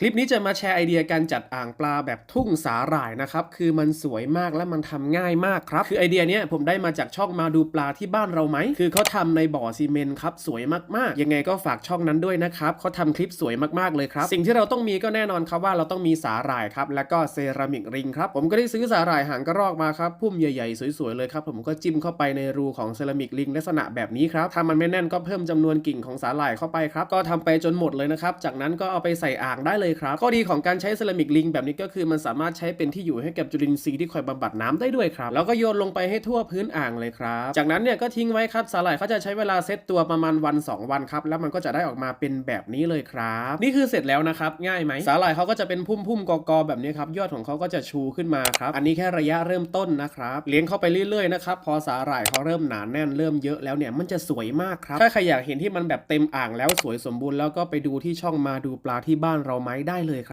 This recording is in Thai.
คลิปนี้จะมาแชร์ไอเดียการจัดอ่างปลาแบบทุ่งสาหร่ายนะครับ คือมันสวยมากและมันทำง่ายมากครับ คือไอเดียเนี้ยผมได้มาจากช่องมาดูปลาที่บ้านเราไหม คือเขาทำในบ่อซีเมนต์ครับ สวยมากๆ ยังไงก็ฝากช่องนั้นด้วยนะครับเขาทำคลิปสวยมากๆเลยครับ สิ่งที่เราต้องมีก็แน่นอนครับว่าเราต้องมีสาหร่ายครับ แล้วก็เซรามิกริงครับ ผมก็ได้ซื้อสาหร่ายหางกระรอกมาครับ พุ่มใหญ่ๆสวยๆเลยครับ ผมก็จิ้มเข้าไปในรูของเซรามิกริงลักษณะแบบนี้ครับ ถ้ามันไม่แน่นก็เพิ่มจำนวนกิ่งของสาหร่ายเข้าไปครับ ก็ทำไปจนหมดเลยนะครับ จากนั้นก็เอาไปใส่อ่างได้เลยครับ ข้อดีของการใช้เซรามิกลิงแบบนี้ก็คือมันสามารถใช้เป็นที่อยู่ให้กับจุลินทรีย์ที่คอยบำบัดน้ำได้ด้วยครับ แล้วก็โยนลงไปให้ทั่วพื้นอ่างเลยครับ จากนั้นเนี่ยก็ทิ้งไว้ครับสาหร่ายเขาจะใช้เวลาเซตตัวประมาณวัน 2 วันครับ แล้วมันก็จะได้ออกมาเป็นแบบนี้เลยครับ นี่คือเสร็จแล้วนะครับ ง่ายไหมสาหร่ายเขาก็จะเป็นพุ่มๆกอกๆแบบนี้ครับ ยอดของเขาก็จะชูขึ้นมาครับ อันนี้แค่ระยะเริ่มต้นนะครับ เลี้ยงเข้าไปเรื่อยๆนะครับ พอสาหร่ายเขาเริ่มหนาแน่นเริ่มเยอะแล้วเนี่ย มันจะสวยมากครับ ถ้าใครอยากเห็นที่มันแบบเต็มอ่างแล้วสวยสมบูรณ์แล้วก็ไปดูที่ช่องมาดูปลาที่บ้านเราไหมได้เลยครับ